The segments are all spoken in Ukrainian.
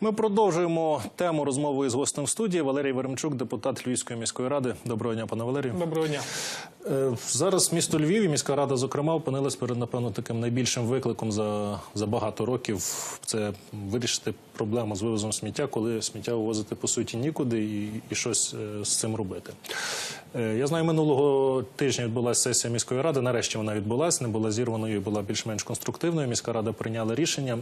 Ми продовжуємо тему розмови з гостем в студії. Валерій Веремчук, депутат Львівської міської ради. Доброго дня, пане Валерію. Доброго дня. Е, Зараз місто Львів і міська рада, зокрема, опинилась перед напевно таким найбільшим викликом за, за багато років. Це вирішити проблему з вивозом сміття, коли сміття вивозити по суті нікуди і, і щось е, з цим робити. Е, Я знаю, минулого тижня відбулася сесія міської ради. Нарешті вона відбулася, не була зірваною, була більш-менш конструктивною. Міська рада прийняла рішення.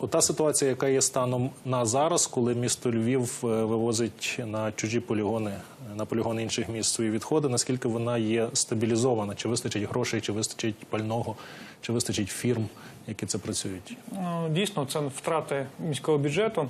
Ота ситуація, яка є станом на зараз, коли місто Львів е, вивозить на чужі полігони, на полігони інших міст свої відходи, наскільки вона є стабілізована? Чи вистачить грошей, чи вистачить пального, чи вистачить фірм, які це працюють? Ну, Дійсно, це втрати міського бюджету,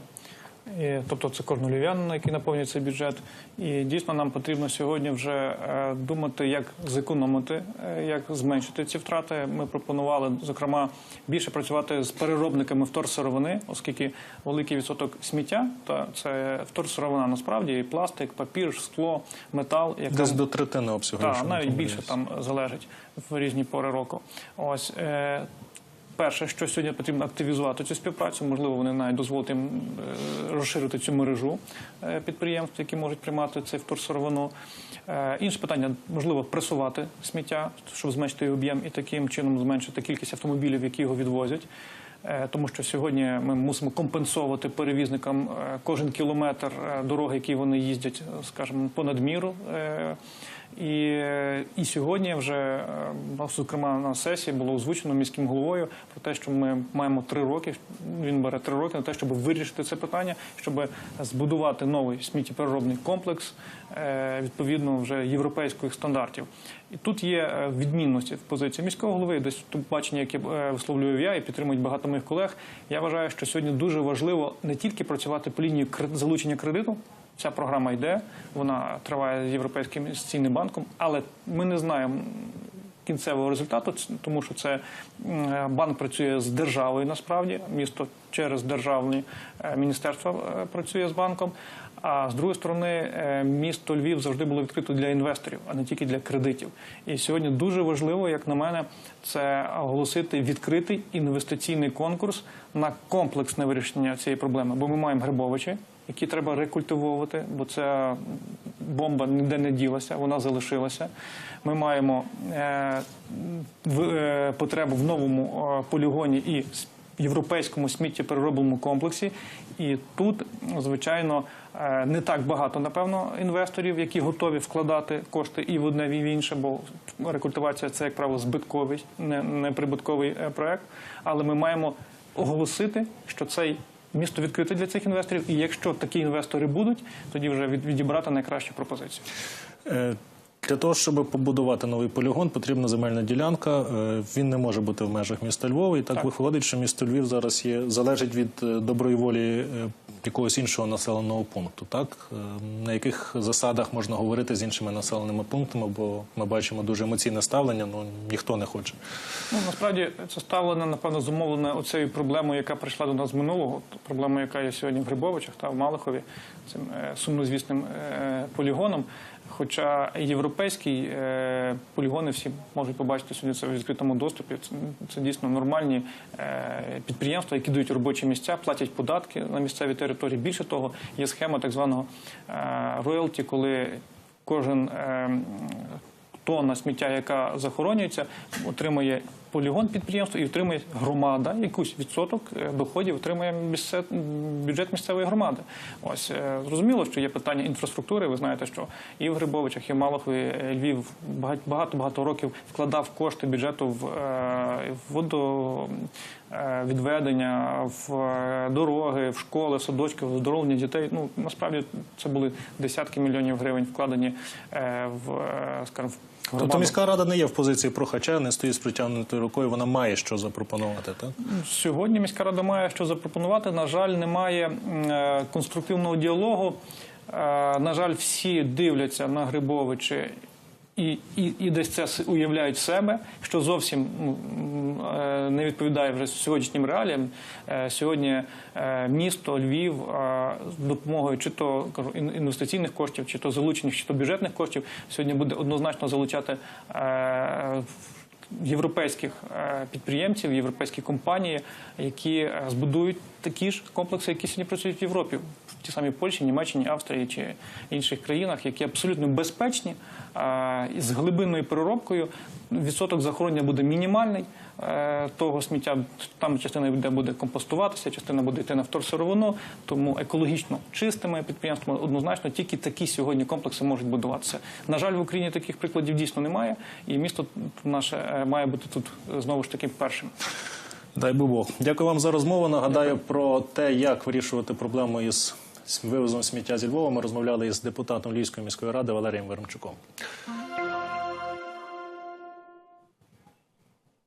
тобто це кожного львів'янина, який наповнює цей бюджет. І дійсно нам потрібно сьогодні вже е, думати, як зекономити, е, як зменшити ці втрати. Ми пропонували, зокрема, більше працювати з переробниками вторсировини, оскільки великий відсоток сміття та це вторсировина насправді і пластик, папір, скло, метал, яка Десь до третини обсягу. Так, навіть більше там залежить в різні пори року. Ось е, перше, що сьогодні потрібно активізувати цю співпрацю. Можливо, вони навіть дозволити їм е, розширити цю мережу е, підприємств, які можуть приймати цей вторсировину. Е, інше питання можливо пресувати сміття, щоб зменшити об'єм і таким чином зменшити кількість автомобілів, які його відвозять. Тому що сьогодні ми мусимо компенсовувати перевізникам кожен кілометр дороги, які вони їздять, скажімо, понад міру. І, і сьогодні вже, е, зокрема, на сесії було озвучено міським головою про те, що ми маємо три роки. Він бере три роки на те, щоб вирішити це питання, щоб збудувати новий сміттєпереробний комплекс е, відповідно вже європейських стандартів. І тут є е, відмінності в позиції міського голови, десь тут бачення, яке висловлюю я і підтримують багато моїх колег. Я вважаю, що сьогодні дуже важливо не тільки працювати по лінії залучення кредиту. Ця програма йде, вона триває з Європейським інвестиційним банком, але ми не знаємо кінцевого результату, тому що це банк працює з державою насправді, місто через державні е, міністерства е, працює з банком. А з другої сторони, е, місто Львів завжди було відкрито для інвесторів, а не тільки для кредитів. І сьогодні дуже важливо, як на мене, це оголосити відкритий інвестиційний конкурс на комплексне вирішення цієї проблеми. Бо ми маємо Грибовичі, які треба рекультивовувати, бо ця бомба ніде не ділася, вона залишилася. Ми маємо е, е, потребу в новому е, полігоні і європейському сміттєпереробному комплексі. І тут, звичайно, не так багато, напевно, інвесторів, які готові вкладати кошти і в одне, і в інше, бо рекультивація це, як правило, збитковий, не, не прибутковий е, проект. Але ми маємо оголосити, що цей місто відкрите для цих інвесторів, і якщо такі інвестори будуть, тоді вже відібрати найкращу пропозицію. Е, Для того, щоб побудувати новий полігон, потрібна земельна ділянка. Е, Він не може бути в межах міста Львова. І так, Так. виходить, що місто Львів зараз є залежить від е, доброї волі якогось іншого населеного пункту. Так Е, на яких засадах можна говорити з іншими населеними пунктами? Бо ми бачимо дуже емоційне ставлення. Ну ніхто не хоче. Ну насправді це ставлення, напевно, зумовлене оцею проблемою, яка прийшла до нас минулого. проблема, яка є сьогодні в Грибовичах та в Малихові, цим е, сумнозвісним е, полігоном. Хоча європейські е, полігони всі можуть побачити сьогодні це в відкритому доступі. Це, дійсно нормальні е, підприємства, які дають робочі місця, платять податки на місцевій території. Більше того, є схема так званого е, роялті, коли кожен тонна сміття, яка захоронюється, отримує полігон підприємства і отримує громада, якийсь відсоток е, доходів отримує місце, бюджет місцевої громади. Ось е, зрозуміло, що є питання інфраструктури. Ви знаєте, що і в Грибовичах, і в Малахові е, Львів багато багато років вкладав кошти бюджету в водовідведення, в дороги, в школи, садочки, в оздоровлення дітей. Ну насправді це були десятки мільйонів гривень вкладені в скажімо, в Тобто міська рада не є в позиції прохача, не стоїть з притягнутою рукою. Вона має що запропонувати. Так Сьогодні міська рада має що запропонувати. На жаль, немає е, конструктивного діалогу. Е, На жаль, всі дивляться на Грибовичі і, і, і десь це уявляють себе, що зовсім е, не відповідає вже сьогоднішнім реаліям. Е, Сьогодні е, місто Львів з допомогою чи то інвестиційних коштів, чи то залучених, чи то бюджетних коштів сьогодні буде однозначно залучати європейських е, підприємців, європейські компанії, які е, збудують такі ж комплекси, які сьогодні працюють в Європі, в ті самі Польщі, Німеччині, Австрії чи інших країнах, які абсолютно безпечні е, з глибинною переробкою. Відсоток захоронення буде мінімальний. Того сміття там частина йде буде компостуватися, частина буде йти на вторсировину, тому екологічно чистими підприємствами однозначно тільки такі сьогодні комплекси можуть будуватися. На жаль, в Україні таких прикладів дійсно немає, і місто наше має бути тут е, знову ж таки першим. Дай би Бог. Дякую вам за розмову. Нагадаю про те, як вирішувати проблему із вивозом сміття зі Львова. Ми розмовляли із депутатом Львівської міської ради Валерієм Веремчуком.